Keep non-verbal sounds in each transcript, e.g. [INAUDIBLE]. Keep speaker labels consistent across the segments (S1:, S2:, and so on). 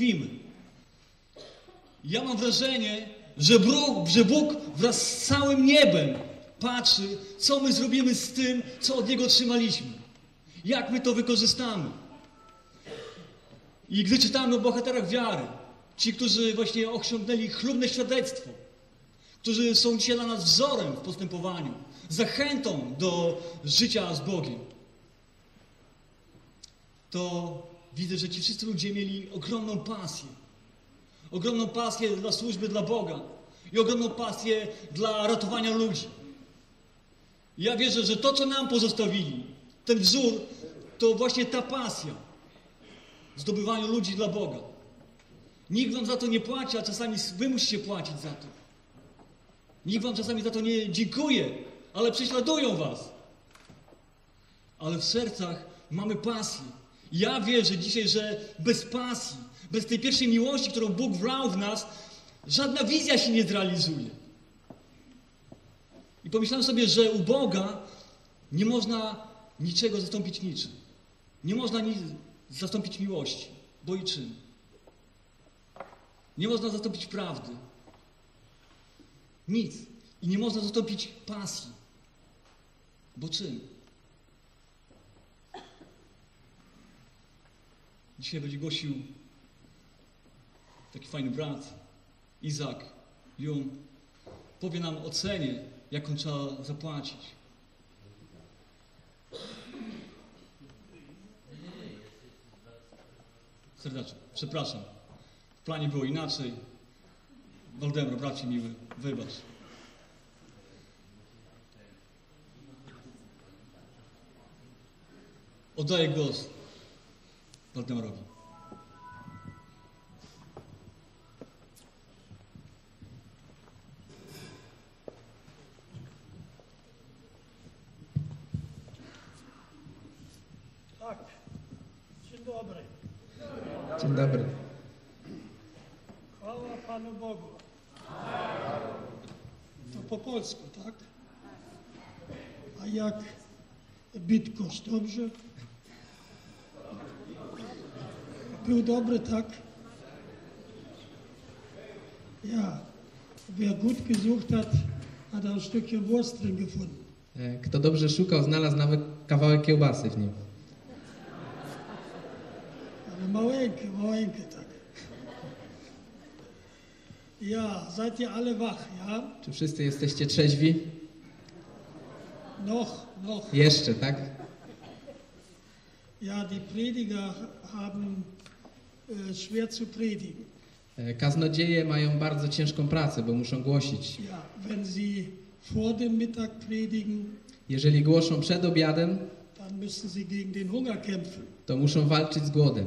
S1: mówimy. Ja mam wrażenie, że Bóg, że Bóg wraz z całym niebem patrzy, co my zrobimy z tym, co od Niego otrzymaliśmy. Jak my to wykorzystamy. I gdy czytamy o bohaterach wiary, ci, którzy właśnie osiągnęli chlubne świadectwo, którzy są dzisiaj dla nas wzorem w postępowaniu, zachętą do życia z Bogiem, to widzę, że ci wszyscy ludzie mieli ogromną pasję. Ogromną pasję dla służby dla Boga i ogromną pasję dla ratowania ludzi. Ja wierzę, że to, co nam pozostawili, ten wzór, to właśnie ta pasja w zdobywaniu ludzi dla Boga. Nikt wam za to nie płaci, a czasami wy musicie płacić za to. Nikt wam czasami za to nie dziękuje, ale prześladują was. Ale w sercach mamy pasję. Ja wierzę dzisiaj, że bez pasji, bez tej pierwszej miłości, którą Bóg wlał w nas, żadna wizja się nie zrealizuje. I pomyślałem sobie, że u Boga nie można niczego zastąpić niczym. Nie można ni zastąpić miłości, bo i czym. Nie można zastąpić prawdy. Nic. I nie można zastąpić pasji. Bo czym? Dzisiaj będzie głosił taki fajny brat, Izak, Jum. Powie nam o cenie, jaką trzeba zapłacić. Serdecznie, przepraszam. W planie było inaczej. Waldemar, bracie miły, wybacz. Oddaję głos Waldemarowi.
S2: Tak. Dzień dobry.
S3: Dzień dobry.
S2: Chwała Panu Bogu. To po polsku, tak? A jak Bydgoszcz, dobrze? Był dobry, tak? Ja. Wer gut gesucht hat, hat ein Stückchen Wurst drin gefunden.
S3: Kto dobrze szukał, znalazł nawet kawałek kiełbasy w nim.
S2: Ale małenkie, małenkie, tak. Ja, seid ihr alle wach, ja?
S3: Czy wszyscy jesteście trzeźwi?
S2: Noch, noch.
S3: Jeszcze, tak?
S2: Ja, die Prediger haben schwer zu predigen.
S3: Kaznodzieje mają bardzo ciężką pracę, bo muszą głosić.
S2: Ja, wenn sie vor dem Mittag predigen,
S3: Jeżeli głoszą przed obiadem,
S2: dann müssen sie gegen den Hunger kämpfen.
S3: to muszą walczyć z głodem.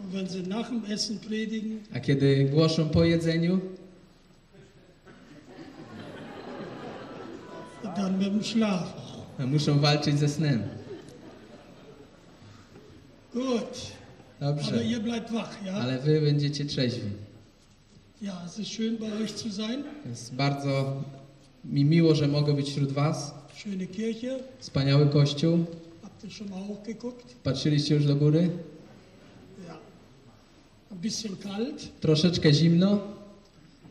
S2: Und wenn sie nach dem Essen predigen,
S3: A kiedy głoszą po jedzeniu,
S2: dann mit dem Schlaf.
S3: muszą walczyć ze snem.
S2: Gut,
S3: Dobrze,
S2: aber ihr bleibt wach, ja?
S3: ale wy będziecie trzeźwi.
S2: Ja, es ist schön bei euch zu sein.
S3: Jest bardzo mi miło, że mogę być wśród was.
S2: Schöne Kirche.
S3: Wspaniały kościół.
S2: Habt ihr schon mal hochgeguckt?
S3: Patrzyliście już do góry?
S2: Ja. Ein bisschen kalt,
S3: Troszeczkę zimno,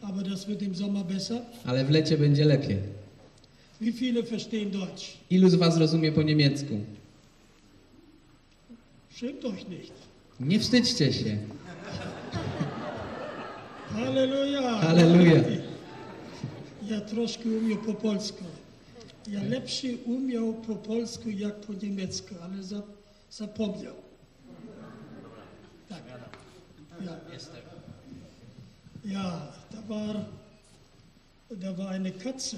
S2: aber das wird im Sommer besser.
S3: ale w lecie będzie lepiej.
S2: Wie viele verstehen Deutsch?
S3: Ilu z was rozumie po niemiecku?
S2: Schämt euch nicht.
S3: Nie wstydźcie się.
S2: Halleluja!
S3: Halleluja.
S2: Ja troszkę umiem po polsku. Ja lepszy umiał po polsku jak po niemiecku, ale za, zapomniał. Tak. Ja. Ja, da war, da war eine Katze.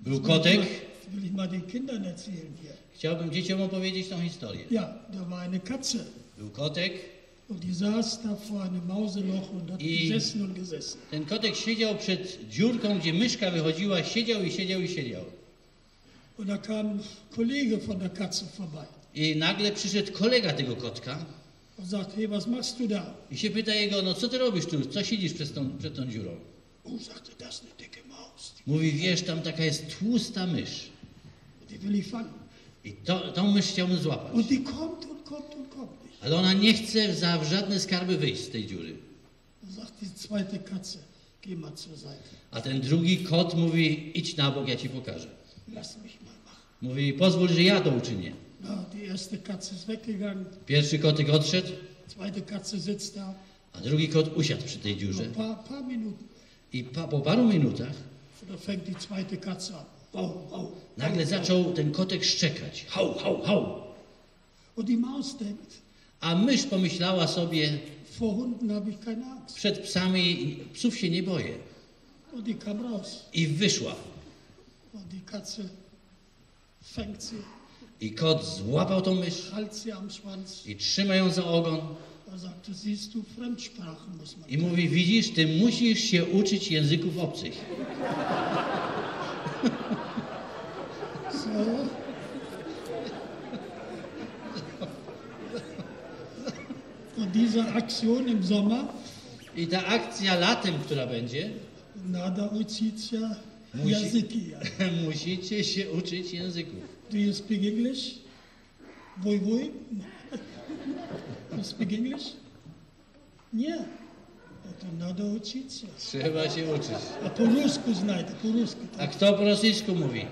S4: Był kotek.
S2: Das will ich mal den Kindern erzählen hier.
S4: Chciałbym dzieciom opowiedzieć tą historię.
S2: Ja, da war eine Katze.
S4: Był kotek.
S2: Und die saß da vor einem Mauseloch und hat
S4: I-
S2: gesessen und gesessen.
S4: Ten kotek siedział przed dziurką, gdzie myszka wychodziła, siedział i siedział i siedział.
S2: Und da kam ein Kollege von der Katze vorbei
S4: I nagle przyszedł kolega tego kotka
S2: und sagt, hey, was machst du da?
S4: i się pyta jego, no co ty robisz tu, co siedzisz przed tą, przed tą dziurą?
S2: Oh, sagte, das ist eine dicke Maus.
S4: Mówi, wiesz, tam taka jest tłusta mysz.
S2: Die will ich fangen.
S4: I to, tą mysz chciałbym złapać.
S2: Und die kommt und kommt und kommt.
S4: Ale ona nie chce za żadne skarby wyjść z tej dziury. A ten drugi kot mówi, idź na bok, ja ci pokażę. Mówi, pozwól, że ja to uczynię. Pierwszy kotek odszedł, a drugi kot usiadł przy tej dziurze. I pa, po paru minutach nagle zaczął ten kotek szczekać.
S2: Die Maus denkt,
S4: A mysz pomyślała sobie, przed psami psów się nie boję. I wyszła. I kot złapał tą mysz i trzyma ją za ogon i mówi, widzisz, ty musisz się uczyć języków obcych.
S2: So. Und diese Aktion im Sommer,
S4: I ta akcja latem, która będzie,
S2: Nada Ucicia
S4: Musi-
S2: Yaziki. [LAUGHS]
S4: musicie się uczyć języków.
S2: Do you speak English? Voi voi? You speak English? Nie. To nada Ucicia.
S4: Trzeba się uczyć.
S2: A po rusku znajdę, po rusku.
S4: A kto po rosyjsku mówi?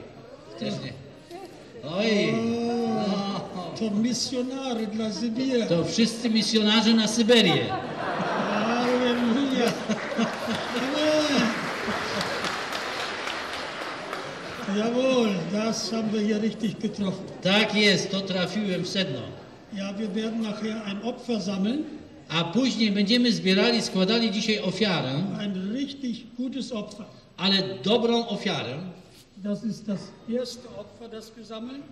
S4: Też nie. Oj,
S2: To misjonary dla Sybiru.
S4: to wszyscy misjonarze na Syberię.
S2: Halleluja. Jawohl, das haben wir hier richtig getroffen.
S4: Tak jest, to trafiłem w sedno.
S2: Ja, wir werden nachher ein Opfer sammeln,
S4: A później będziemy zbierali, składali dzisiaj ofiarę,
S2: ein richtig gutes Opfer.
S4: ale dobrą ofiarę.
S2: Das ist das erste Opfer, das wir sammeln.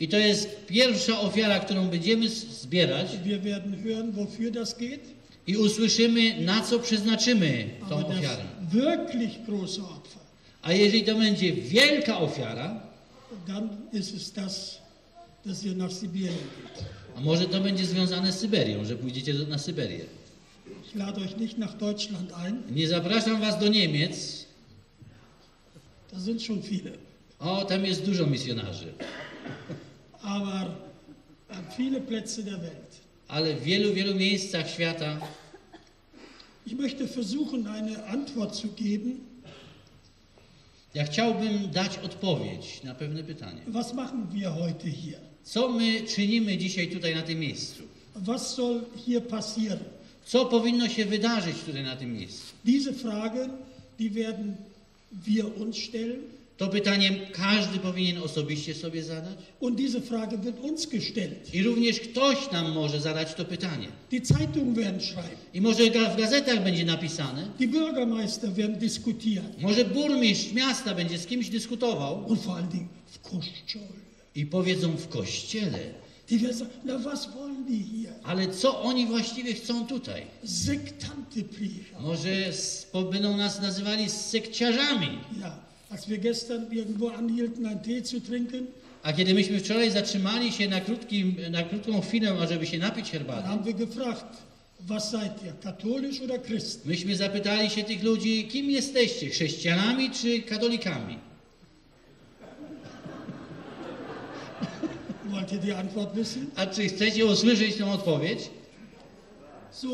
S4: I to jest pierwsza ofiara, którą będziemy zbierać
S2: hören,
S4: i usłyszymy, na co przeznaczymy tą
S2: Aber
S4: ofiarę. A jeżeli to będzie wielka ofiara,
S2: das,
S4: a może to będzie związane z Syberią, że pójdziecie na Syberię. Nie zapraszam was do Niemiec.
S2: da sind schon viele.
S4: O, tam jest dużo misjonarzy.
S2: Aber an viele Plätze der Welt.
S4: Ale w wielu, wielu miejscach świata
S2: Ich möchte versuchen, eine Antwort zu geben.
S4: ja chciałbym dać odpowiedź na pewne pytanie.
S2: Was machen wir heute hier?
S4: Co my czynimy dzisiaj tutaj na tym miejscu?
S2: Was soll hier passieren?
S4: Co powinno się wydarzyć tutaj na tym miejscu?
S2: Diese Frage, die werden wir uns stellen
S4: To pytanie każdy powinien osobiście sobie zadać.
S2: und diese Frage wird uns gestellt.
S4: I również ktoś nam może zadać to pytanie.
S2: Die Zeitungen werden schreiben,
S4: I może w gazetach będzie napisane,
S2: die Bürgermeister werden diskutieren
S4: może burmistrz miasta będzie z kimś dyskutował
S2: und vor allen Dingen w Kościele.
S4: i powiedzą w kościele,
S2: Die werden sagen, na was wollen die hier?
S4: ale co oni właściwie chcą tutaj?
S2: Sektante Priecher.
S4: Może będą nas nazywali sekciarzami.
S2: Ja,
S4: A kiedy myśmy wczoraj zatrzymali się na, krótkim, na krótką chwilę, ażeby się napić herbaty,
S2: was seid ihr, katholisch oder Christen?
S4: myśmy zapytali się tych ludzi, kim jesteście, chrześcijanami czy katolikami?
S2: Wollt ihr die Antwort wissen?
S4: A czy chcecie usłyszeć tę odpowiedź?
S2: So,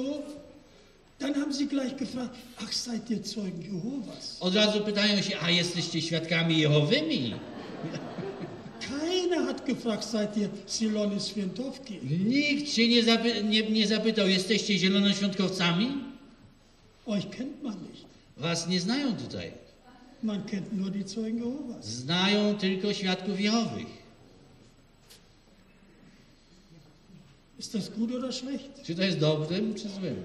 S2: dann haben sie gleich gefragt, ach, seid ihr Zeugen Jehovas?
S4: Od razu pytają się, a jesteście świadkami Jehowymi?
S2: Keiner hat gefragt, seid ihr Silone Świętowki?
S4: Nikt się nie, zapy nie, nie zapytał, jesteście zielonoświątkowcami?
S2: Euch kennt man nicht.
S4: Was nie znają tutaj.
S2: Man kennt nur die Zeugen Jehovas.
S4: Znają tylko świadków Jehowych.
S2: Ist das gut oder schlecht?
S4: Czy to jest dobrym, czy złym?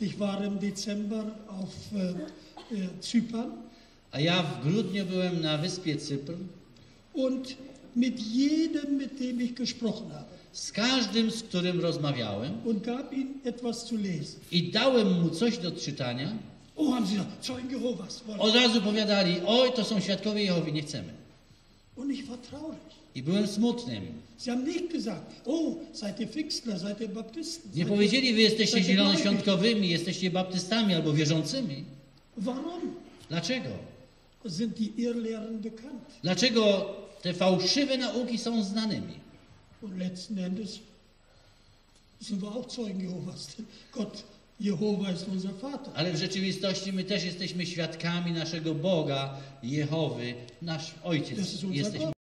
S2: Ich war im Dezember auf äh, äh, Zypern
S4: A ja w grudniu byłem na wyspie Cypr.
S2: und mit jedem, mit dem ich gesprochen habe,
S4: Z każdym, z którym rozmawiałem
S2: und gab ihm etwas zu lesen.
S4: i dałem mu coś do czytania,
S2: Oh, haben sie Zeugen Jehovas.
S4: od razu powiadali, oj, to są świadkowie Jehowy, nie chcemy.
S2: Und ich war traurig.
S4: I byłem smutnym.
S2: Oh.
S4: Nie powiedzieli, wy jesteście
S2: seid ihr gläubig?"
S4: zielonoświątkowymi, jesteście baptystami albo wierzącymi. Dlaczego? Dlaczego te fałszywe nauki są znanymi?
S2: Und letzten Endes sind wir auch Zeugen Jehovas. Gott, Ist unser Vater.
S4: Ale w rzeczywistości my też jesteśmy świadkami naszego Boga, Jehowy, nasz Ojciec. Jesteśmy.